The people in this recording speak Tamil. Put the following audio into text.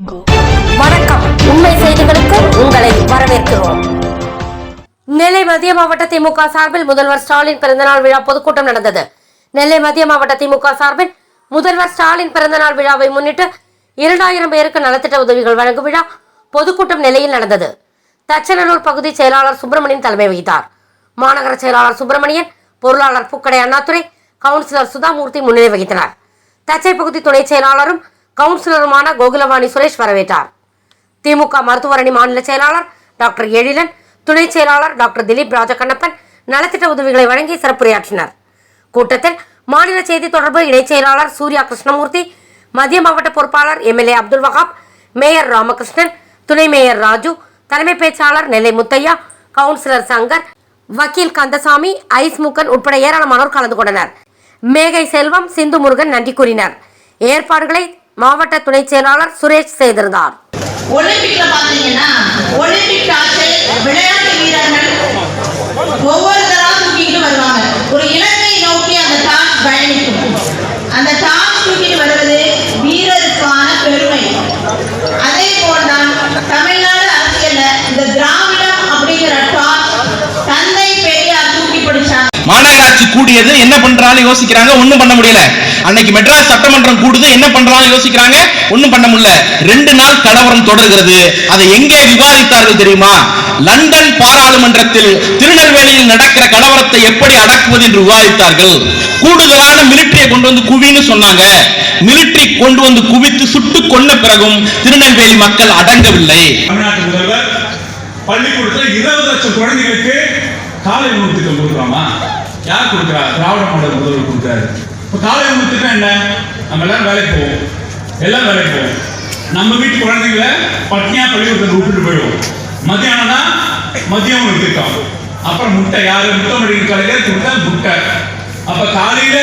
வணக்கம். உண்மை செய்திகளுக்கு உங்களை வரவேற்கிறோம். நெல்லை மத்திய மாவட்ட திமுக சார்பில் முதல்வர் ஸ்டாலின் பிறந்தநாள் விழா பொதுக்கூட்டம் நடந்தது. நெல்லை மத்திய மாவட்ட திமுக சார்பில் முதல்வர் ஸ்டாலின் பிறந்தநாள் விழாவை முன்னிட்டு இரண்டாயிரம் பேருக்கு நலத்திட்ட உதவிகள் வழங்கும் விழா பொதுக்கூட்டம் நிலையில் நடந்தது. தச்சநல்லூர் பகுதி செயலாளர் சுப்பிரமணியன் தலைமை வகித்தார். மாநகர செயலாளர் சுப்பிரமணியன் பொருளாளர் பூக்கடை அண்ணாதுரை கவுன்சிலர் சுதாமூர்த்தி முன்னிலை வகித்தனர். தச்சை பகுதி துணை செயலாளரும் கவுன்சிலருமான கோகுலவாணி சுரேஷ் வரவேற்றார். திமுக மருத்துவரணி மாநில செயலாளர் டாக்டர் எழிலன் துணை செயலாளர் டாக்டர் திலீப் ராஜகண்ணப்பன் நலத்திட்ட உதவிகளை வழங்கி சிறப்புரையாற்றினர். கூட்டத்தில் மாநில செய்தி தொடர்பு இணைச் செயலாளர் சூர்யா கிருஷ்ணமூர்த்தி மத்திய மாவட்ட பொறுப்பாளர் எம்எல்ஏ அப்துல் வகாப் மேயர் ராமகிருஷ்ணன் துணை மேயர் ராஜு தலைமை பேச்சாளர் நெல்லை முத்தையா கவுன்சிலர் சங்கர் வக்கீல் கந்தசாமி ஐஸ்முகன் உட்பட ஏராளமானோர் கலந்து கொண்டனர். மேகை செல்வம் சிந்து முருகன் நன்றி கூறினர். ஏற்பாடுகளை மாவட்ட துணை செயலாளர் சுரேஷ் செய்திருந்தார் ஒலிம்பிக்ல பாத்தீங்கன்னா ஒலிம்பிக் விளையாட்டு வீரர்கள் மாநகராட்சி என்ன பண்றான்னு யோசிக்கிறாங்க ஒண்ணும் பண்ண முடியல. அன்னைக்கு மெட்ராஸ் சட்டமன்றம் கூடுது என்ன பண்றான்னு யோசிக்கிறாங்க ஒண்ணும் பண்ண முடியல. ரெண்டு நாள் கலவரம் தொடர்கிறது. அதை எங்கே விவாதித்தார்கள் தெரியுமா? லண்டன் பாராளுமன்றத்தில் திருநெல்வேலியில் நடக்கிற கலவரத்தை எப்படி அடக்குவது என்று விவாதித்தார்கள். கூடுதலான மிலிட்டரியை கொண்டு வந்து குவின்னு சொன்னாங்க. மிலிட்டரி கொண்டு வந்து குவித்து சுட்டு கொன்ன பிறகும் திருநெல்வேலி மக்கள் அடங்கவில்லை. பள்ளிக்கூடத்தில் இருபது லட்சம் குழந்தைகளுக்கு காலை உணவு திட்டம் கொடுக்குறோமா யார் கொடுக்குறா திராவிட மாடல் முதல்வர் கொடுக்குறாரு. இப்போ காலை உணவு திட்டம் என்ன? நம்ம எல்லாம் வேலைக்கு போவோம். எல்லாம் வேலைக்கு போவோம். நம்ம வீட்டு குழந்தைங்களை பட்னியாக பள்ளிக்கூடத்தில் விட்டுட்டு போயிடுவோம். மத்தியானம் தான் மதியம் உணவு திட்டம் அப்புறம் முட்டை யாரு? முட்டை மடிக்கிற காலையில் கொடுத்தா முட்டை. அப்போ காலையில்